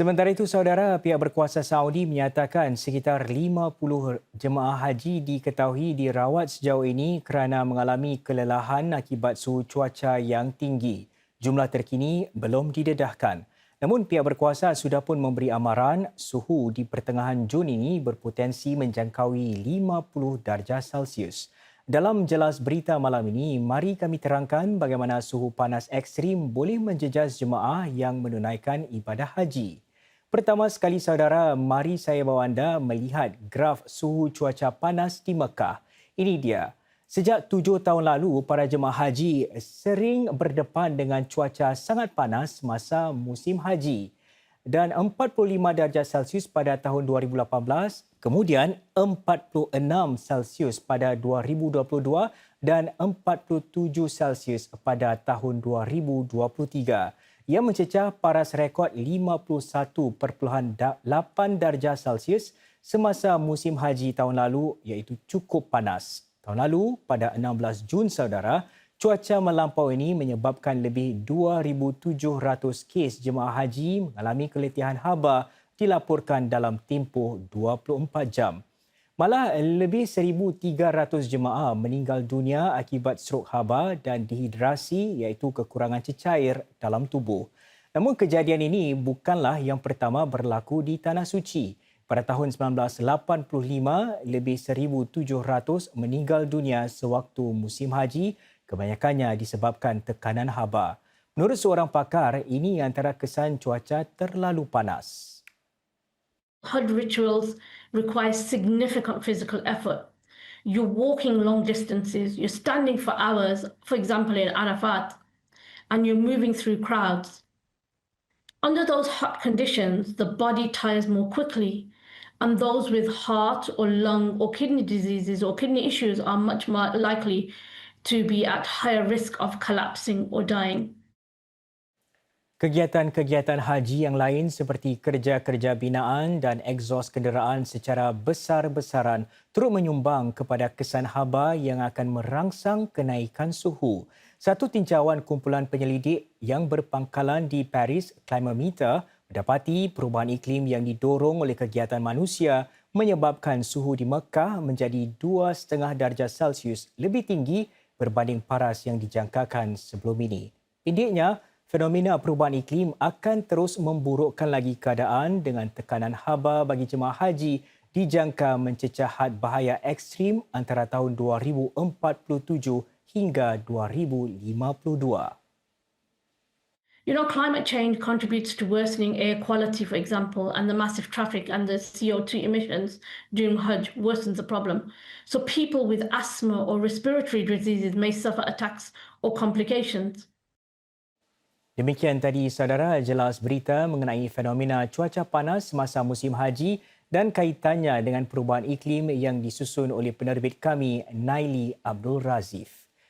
Sementara itu, saudara pihak berkuasa Saudi menyatakan sekitar 50 jemaah haji diketahui dirawat sejauh ini kerana mengalami kelelahan akibat suhu cuaca yang tinggi. Jumlah terkini belum didedahkan. Namun pihak berkuasa sudah pun memberi amaran suhu di pertengahan Jun ini berpotensi menjangkaui 50 darjah Celsius. Dalam jelas berita malam ini, mari kami terangkan bagaimana suhu panas ekstrim boleh menjejas jemaah yang menunaikan ibadah haji. Pertama sekali saudara, mari saya bawa anda melihat graf suhu cuaca panas di Mekah. Ini dia. Sejak tujuh tahun lalu, para jemaah haji sering berdepan dengan cuaca sangat panas masa musim haji dan 45 darjah Celsius pada tahun 2018, kemudian 46 Celsius pada 2022 dan 47 Celsius pada tahun 2023 yang mencecah paras rekod 51.8 darjah Celsius semasa musim haji tahun lalu iaitu cukup panas. Tahun lalu pada 16 Jun saudara, Cuaca melampau ini menyebabkan lebih 2,700 kes jemaah haji mengalami keletihan haba dilaporkan dalam tempoh 24 jam. Malah lebih 1,300 jemaah meninggal dunia akibat strok haba dan dehidrasi iaitu kekurangan cecair dalam tubuh. Namun kejadian ini bukanlah yang pertama berlaku di Tanah Suci. Pada tahun 1985, lebih 1,700 meninggal dunia sewaktu musim haji kebanyakannya disebabkan tekanan haba. Menurut seorang pakar, ini antara kesan cuaca terlalu panas. Hajj rituals require significant physical effort. You're walking long distances, you're standing for hours, for example in Arafat, and you're moving through crowds. Under those hot conditions, the body tires more quickly, and those with heart or lung or kidney diseases or kidney issues are much more likely to be at higher risk of collapsing or dying. Kegiatan-kegiatan haji yang lain seperti kerja-kerja binaan dan egzos kenderaan secara besar-besaran turut menyumbang kepada kesan haba yang akan merangsang kenaikan suhu. Satu tinjauan kumpulan penyelidik yang berpangkalan di Paris Climometer mendapati perubahan iklim yang didorong oleh kegiatan manusia menyebabkan suhu di Mekah menjadi 2,5 darjah Celsius lebih tinggi berbanding paras yang dijangkakan sebelum ini. Indiknya, fenomena perubahan iklim akan terus memburukkan lagi keadaan dengan tekanan haba bagi jemaah haji dijangka mencecah had bahaya ekstrim antara tahun 2047 hingga 2052. You know, climate change contributes to worsening air quality, for example, and the massive traffic and the CO2 emissions during Hajj worsens the problem. So people with asthma or respiratory diseases may suffer attacks or complications. Demikian tadi saudara jelas berita mengenai fenomena cuaca panas semasa musim haji dan kaitannya dengan perubahan iklim yang disusun oleh penerbit kami Naili Abdul Razif.